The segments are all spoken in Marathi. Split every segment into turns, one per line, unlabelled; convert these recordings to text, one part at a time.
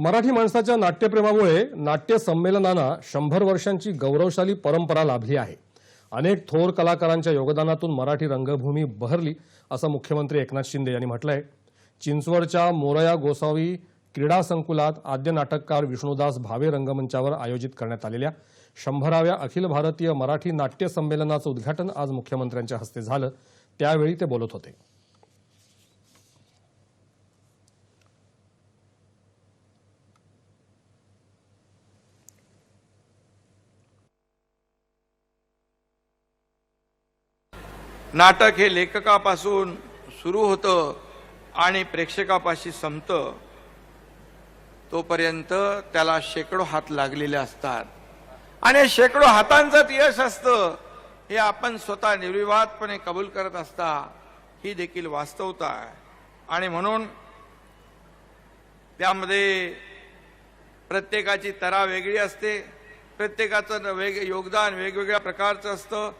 मराठी माणसाच्या नाट्यप्रेमामुळे नाट्य संमेलनांना शंभर वर्षांची गौरवशाली परंपरा लाभली आहे. अनेक थोर कलाकारांच्या योगदानातून मराठी रंगभूमी बहरली असं मुख्यमंत्री एकनाथ शिंदे यांनी म्हटलंय. चिंचवडच्या मोरया गोसावी क्रीडा संकुलात आद्य नाटककार विष्णुदास भावे रंगमंचावर आयोजित करण्यात आलेल्या शंभराव्या अखिल भारतीय मराठी नाट्य संमेलनाचं उद्घाटन आज मुख्यमंत्र्यांच्या हस्ते झालं. त्यावेळी ते बोलत होते.
नाटक हे लेखकापासून सुरू होतं आणि प्रेक्षकापाशी संपतं. तोपर्यंत त्याला शेकडो हात लागलेले असतात. आणि शेकडो हातांचं यश असतं. हे आपण स्वतः निर्विवादपणे कबूल करत असता ही देखील वास्तवता आहे. आणि म्हणून त्यामध्ये प्रत्येकाची तरा वेगळी असते. प्रत्येकाचं वेग योगदान वेगवेगळ्या प्रकारचं असतं.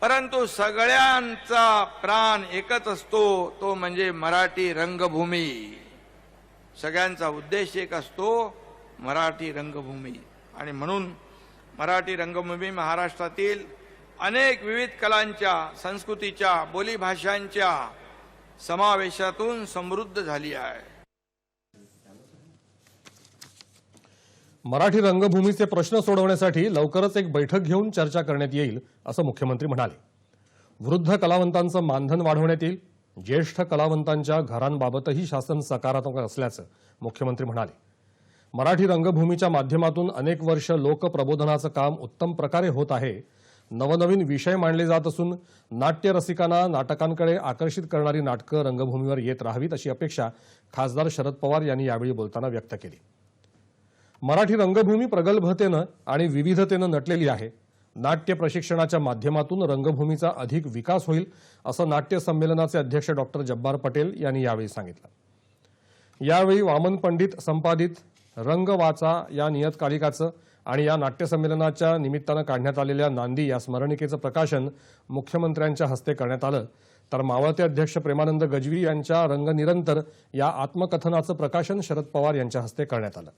परंतु सगळ्यांचा प्राण एकच असतो तो म्हणजे मराठी रंगभूमी. सगळ्यांचा उद्देश एक असतो मराठी रंगभूमी. आणि म्हणून मराठी रंगभूमी महाराष्ट्रातील अनेक विविध कलांच्या संस्कृतीच्या बोलीभाषांच्या समावेशातून समृद्ध झाली आहे.
मराठी रंगभूमीचे प्रश्न सोडवण्यासाठी लवकरच एक बैठक घेऊन चर्चा करण्यात येईल असं मुख्यमंत्री म्हणाले. वृद्ध कलावंतांचं मानधन वाढवण्यात येईल ज्येष्ठ कलावंतांच्या घरांबाबतही शासन सकारात्मक असल्याचं मुख्यमंत्री म्हणाले. मराठी रंगभूमीच्या माध्यमातून अनेक वर्ष लोकप्रबोधनाचं काम उत्तम प्रकारे होत आहे नवनवीन विषय मांडले जात असून नाट्य रसिकांना नाटकांकडे आकर्षित करणारी नाटकं रंगभूमीवर येत राहावीत अशी अपेक्षा खासदार शरद पवार यांनी यावेळी बोलताना व्यक्त केली. मराठी रंगभूमी प्रगल्भतेनं आणि विविधतेनं नटलेली आहे. नाट्य प्रशिक्षणाच्या माध्यमातून रंगभूमीचा अधिक विकास होईल असं नाट्य संमेलनाचे अध्यक्ष डॉक्टर जब्बार पटेल यांनी यावेळी सांगितलं. यावेळी वामन पंडित संपादित रंग वाचा या नियतकालिकाचं आणि या नाट्य संमेलनाच्या निमित्तानं काढण्यात आलेल्या नांदी या स्मरणिकेचं प्रकाशन मुख्यमंत्र्यांच्या हस्ते करण्यात आलं. तर मावळते अध्यक्ष प्रेमानंद गजवी यांच्या रंगनिरंतर या आत्मकथनाचं प्रकाशन शरद पवार यांच्या हस्ते करण्यात आलं.